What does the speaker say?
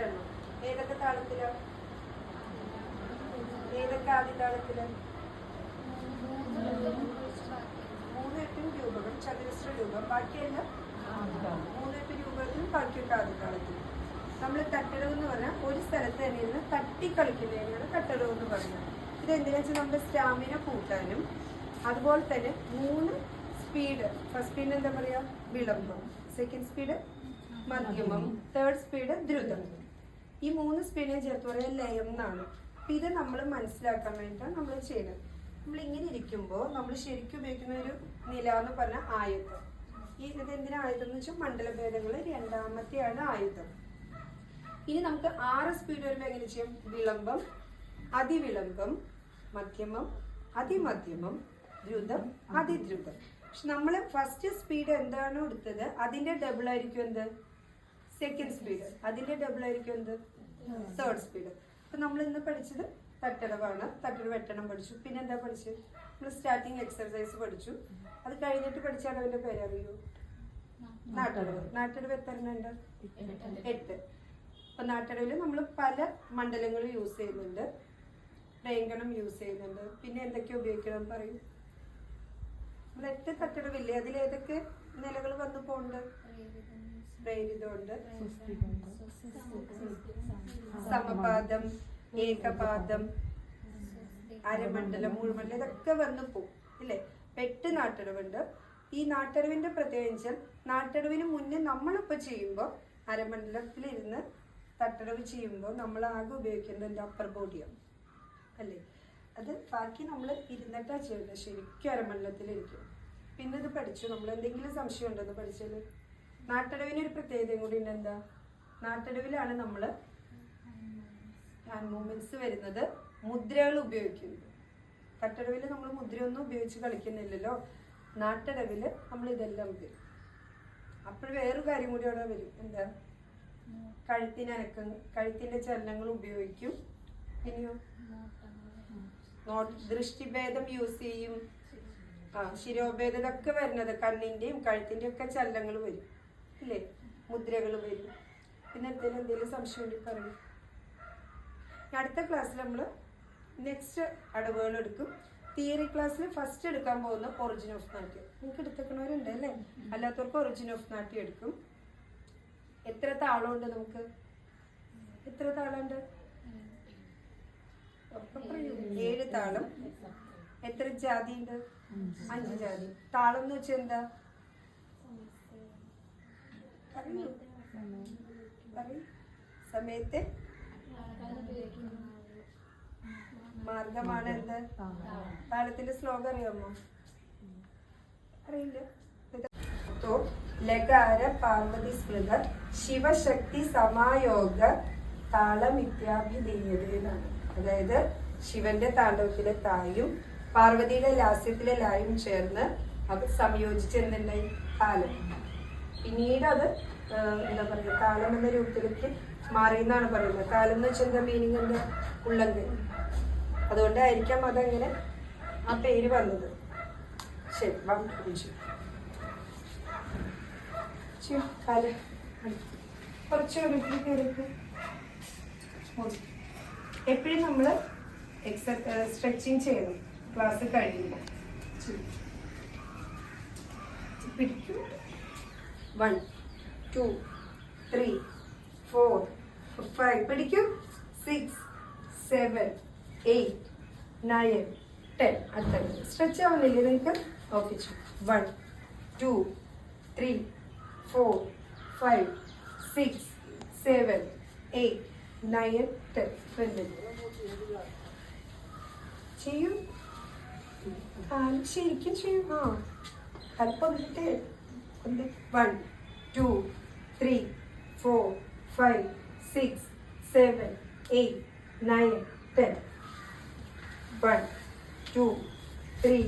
എട്ടെണ്ണം ഏതൊക്കെ താളത്തിലാ? ഏതൊക്കെ ആദ്യ താളത്തിൽ? മൂന്ന് എട്ടും രൂപകൾ ചതുരശ്ര രൂപം. ബാക്കിയെല്ലാം? മൂന്ന് എട്ട് രൂപത്തിലും ബാക്കിയൊക്കെ ആദ്യ താളത്തിൽ. നമ്മൾ തട്ടടവ് എന്ന് പറഞ്ഞാൽ ഒരു സ്ഥലത്ത് തന്നെ ഇരുന്ന് തട്ടി കളിക്കുന്നതിനാണ് തട്ടടവ് എന്ന് പറയുന്നത് ഇത് എന്തിനാ വെച്ചാൽ നമ്മുടെ സ്റ്റാമിന കൂട്ടാനും അതുപോലെ തന്നെ മൂന്ന് സ്പീഡ് ഫസ്റ്റ് സ്പീഡ് എന്താ പറയുക വിളംബം. സെക്കൻഡ് സ്പീഡ് മധ്യമം. തേർഡ് സ്പീഡ് ദ്രുതം. ഈ മൂന്ന് സ്പീഡിനെ ചേർത്ത് ലയം എന്നാണ് അപ്പൊ ഇത് നമ്മൾ മനസ്സിലാക്കാൻ വേണ്ടിയിട്ടാണ് നമ്മൾ ചെയ്യുന്നത്. നമ്മൾ ഇങ്ങനെ ഇരിക്കുമ്പോൾ നമ്മൾ ശരിക്കും ഉപയോഗിക്കുന്ന ഒരു നില എന്ന് പറഞ്ഞ ആയുധം. ഈ ഇത് എന്തിനാ ആയുധം എന്ന് വെച്ചാൽ മണ്ഡലഭേദങ്ങൾ രണ്ടാമത്തെയാണ് ആയുധം. ഇനി നമുക്ക് ആറ് സ്പീഡ് വരുമ്പോൾ എങ്ങനെ ചെയ്യും. വിളംബം അതിവിളംബം മധ്യമം അതിമധ്യമം ദ്രുതം അതിദ്രുതം. പക്ഷെ നമ്മൾ ഫസ്റ്റ് സ്പീഡ് എന്താണോ എടുത്തത് അതിന്റെ ഡബിൾ ആയിരിക്കും എന്ത്? സെക്കൻഡ് സ്പീഡ് അതിന്റെ ഡബിൾ ആയിരിക്കും എന്ത്? തേർഡ് സ്പീഡ് അപ്പൊ നമ്മൾ ഇന്ന് പഠിച്ചത് തട്ടടവാണ്. തട്ടട വെട്ടണം പഠിച്ചു. പിന്നെ എന്താ പഠിച്ചത് നമ്മൾ സ്റ്റാർട്ടിങ് എക്സർസൈസ് പഠിച്ചു. അത് കഴിഞ്ഞിട്ട് പഠിച്ച അടവിന്റെ പേരറിയോ നാട്ടടവ്. നാട്ടടവ് എത്ര ഉണ്ട്? എട്ട്. അപ്പൊ നാട്ടടവിൽ നമ്മൾ പല മണ്ഡലങ്ങൾ യൂസ് ചെയ്യുന്നുണ്ട്. വേങ്കണം യൂസ് ചെയ്യുന്നുണ്ട്. പിന്നെ എന്തൊക്കെ ഉപയോഗിക്കണം പറയും? നമ്മൾ എട്ട് തട്ടടവില്ലേ? അതിൽ ഏതൊക്കെ നിലകൾ വന്നു പോകുന്നുണ്ട് പ്രേരിതമുണ്ട്. സമപാദം ഏകപാദം അരമണ്ഡലം മുഴുമണ്ഡലം ഇതൊക്കെ വന്നു പോകും ഇല്ലേ? എട്ട് നാട്ടറിവുണ്ട്. ഈ നാട്ടറിവിന്റെ പ്രത്യേകിച്ച് നാട്ടറിവിന് മുന്നേ നമ്മളിപ്പോൾ ചെയ്യുമ്പോൾ അരമണ്ഡലത്തിലിരുന്ന് തട്ടറിവ് ചെയ്യുമ്പോൾ നമ്മൾ ആകെ ഉപയോഗിക്കുന്നത് എന്റെ അപ്പർ ബോഡിയാണ് അല്ലേ? അത് ബാക്കി നമ്മൾ ഇരുന്നിട്ടാ ചെയ്യുന്നത്. ശരിക്കും അരമണ്ഡലത്തിലിരിക്കും. പിന്നെ ഇത് പഠിച്ചു? നമ്മൾ എന്തെങ്കിലും സംശയം ഉണ്ടെന്ന് പഠിച്ചത് നാട്ടടവിന് ഒരു പ്രത്യേകതയും കൂടി ഉണ്ട്. എന്താ? നാട്ടടവിലാണ് നമ്മൾ ഹാൻഡ് മൂവ്മെന്റ്സ് വരുന്നത്. മുദ്രകൾ ഉപയോഗിക്കുന്നത്. തട്ടടവിൽ നമ്മൾ മുദ്രയൊന്നും ഉപയോഗിച്ച് കളിക്കുന്നില്ലല്ലോ. നാട്ടടവിൽ നമ്മൾ ഇതെല്ലാം ഉപയോഗിക്കും. അപ്പോൾ വേറൊരു കാര്യം കൂടി അവിടെ വരും. എന്താ? കഴുത്തിനനക്കം കഴുത്തിന്റെ ചലനങ്ങൾ ഉപയോഗിക്കും. പിന്നെയോ ദൃഷ്ടിഭേദം യൂസ് ചെയ്യും. ആ ശിരോഭേദത ഒക്കെ വരുന്നത് കണ്ണിന്റെയും കഴുത്തിന്റെയും ഒക്കെ ചലനങ്ങൾ വരും ഇല്ലേ മുദ്രകൾ വരും പിന്നെ എന്തെങ്കിലും എന്തെങ്കിലും സംശയം ഉണ്ടെങ്കിൽ പറയും അടുത്ത ക്ലാസ്സിൽ നമ്മൾ നെക്സ്റ്റ് അടവുകൾ എടുക്കും തിയറി ക്ലാസ്സിൽ ഫസ്റ്റ് എടുക്കാൻ പോകുന്ന ഒറിജിൻ ഓഫ് നാട്യം നിങ്ങൾക്ക് എടുത്തേക്കണവരുണ്ട് അല്ലേ അല്ലാത്തവർക്ക് ഒറിജിൻ ഓഫ് നാട്യം എടുക്കും എത്ര താളമുണ്ട് നമുക്ക് എത്ര താളമുണ്ട്. ഏഴ് താളം എത്ര ജാതി ഉണ്ട് അഞ്ച് ജാതി. താളം എന്ന് വെച്ചാൽ എന്താ. സമയത്തെ? മാർഗമാണ് എന്ത്? താളത്തിന്റെ ശ്ലോകം അറിയാമോ? അറിയില്ല. ലകാര പാർവതി സ്മൃത ശിവശക്തി സമായോഗ താളം താളമിത്യാഭിധീയതയിലാണ് അതായത് ശിവന്റെ താണ്ഡവത്തിലെ തായും പാർവതിയുടെ ലാസ്യത്തിലെ ലായും ചേർന്ന് അത് സംയോജിച്ച് എന്തുണ്ടായി കാലം. പിന്നീട് അത് എന്താ പറയുക കാലം എന്ന രൂപത്തിലേക്ക് മാറി എന്നാണ് പറയുന്നത്. കാലം എന്ന് വെച്ചാൽ എന്താ മീനിങ് എന്താ ഉള്ളങ്കൈ? അതുകൊണ്ടായിരിക്കാം അതങ്ങനെ ആ പേര് വന്നത്. ശരി കാൽ. എപ്പോഴും നമ്മൾ എക്സ സ്ട്രെച്ചിങ് ചെയ്യണം. ക്ലാസ് കഴിയുമ്പോൾ പിടിക്കും. One two three four five പിടിക്കും. Six seven eight nine ten അടുത്ത സ്ട്രെച്ച് ആവുന്നില്ലേ നിങ്ങൾക്ക് okay one two three four five six seven eight nine ten front ചെയ്യൂ. ആ ശരിക്കും ചെയ്യും ആ അല്പം വന്നിട്ട് ഒന്ന് one two three four five six seven eight nine ten one two three